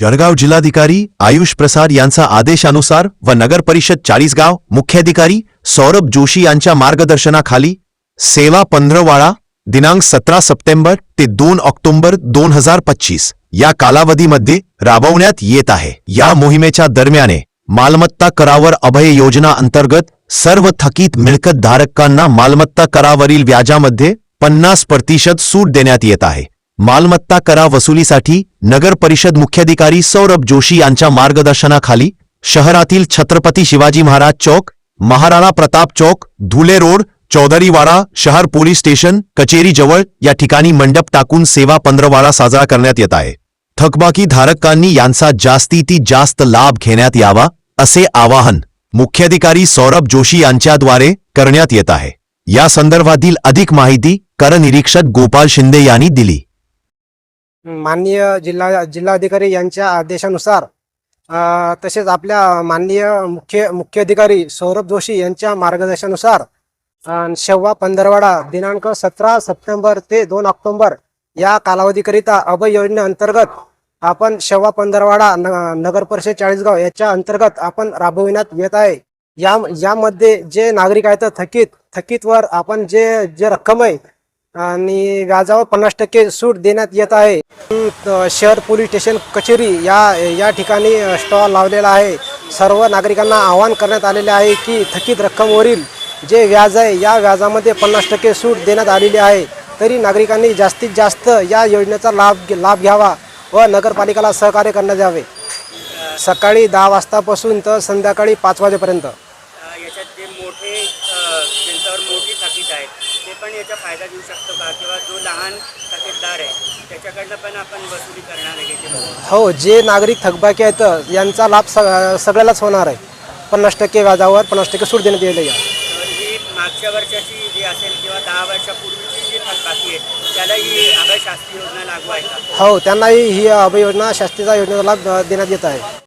जळगाव जिल्हाधिकारी आयुष प्रसाद यांचा आदेशानुसार व नगर परिषद चाळीसगाव मुख्याधिकारी सौरभ जोशी यांच्या मार्गदर्शनाखाली सेवा पंधरवाडा दिनांक सतरा सप्टेंबर ते दोन ऑक्टोबर दोन हजार पच्चीस या कालावधीमध्ये राबवण्यात येत आहे. या मोहिमेच्या दरम्याने मालमत्ता करावर अभय योजना अंतर्गत सर्व थकीत मिळकत धारकांना मालमत्ता करावरील व्याजामध्ये पन्नास प्रतिशत सूट देण्यात येत आहे. मालमत्ता करा वसुलीसाठी नगर परिषद मुख्याधिकारी सौरभ जोशी यांच्या मार्गदर्शनाखाली शहरातील छत्रपती शिवाजी महाराज चौक महाराणा प्रताप चौक धुले रोड चौधरीवाडा शहर पोलीस स्टेशन कचेरी जवळ या ठिकाणी मंडप टाकून सेवा पंधरवाडा साजरा करण्यात येत आहे. थकबाकी धारकांनी यांचा जास्तीती जास्त लाभ घेण्यात यावा असे आवाहन मुख्याधिकारी सौरभ जोशी यांच्याद्वारे करण्यात येत आहे. या संदर्भातील अधिक माहिती करनिरीक्षक गोपाल शिंदे यांनी दिली. माननीय जिल्हा जिल्हाधिकारी यांच्या आदेशानुसार तसेच आपल्या माननीय मुख्य मुख्याधिकारी सौरभ जोशी यांच्या मार्गदर्शनानुसार शेव्वा पंधरवाडा दिनांक सतरा सप्टेंबर ते दोन ऑक्टोंबर या कालावधीकरिता अभय योजनेअंतर्गत आपण शेव्वा पंधरवाडा न नगर परिषद चाळीसगाव याच्या अंतर्गत आपण राबविण्यात येत आहे. या यामध्ये जे नागरिक आहेत थकीत थकीतवर आपण जे जे रक्कम आहे आणि व्याजावर पन्नास टक्के सूट देण्यात येत आहे. शहर पोलीस स्टेशन कचेरी या या ठिकाणी स्टॉल लावलेला आहे. सर्व नागरिकांना आवाहन करण्यात आलेले आहे की थकीत रक्कमवरील जे व्याज आहे या व्याजामध्ये पन्नास टक्के सूट देण्यात आलेली आहे. तरी नागरिकांनी जास्तीत जास्त या योजनेचा लाभ लाभ घ्यावा व नगरपालिकेला सहकार्य करण्यात यावे. सकाळी दहा वाजतापासून तर संध्याकाळी पाच वाजेपर्यंत अ, याच्यात जे मोठे अ, ज्यांच्यावर मोठी थकीत आहेत ते पण याचा फायदा घेऊ शकतो का? किंवा जो लहान थकीतदार आहे त्याच्याकडनं पण आपण वसुली करणार आहे का ते हो जे नागरिक थकबाकी आहेत यांचा लाभ सगळ्यालाच होणार आहे. पन्नास टक्के व्याजावर पन्नास टक्के सूट देण्यात येईल ही मागच्या वर्षाची जी असेल किंवा दहा वर्षापूर्वीची जी थकबाकी आहे त्याला ही अभय शास्त्री योजना लागू आहे हो त्यांनाही ही अभय योजना शास्त्रीचा योजनेचा लाभ देण्यात येत आहे.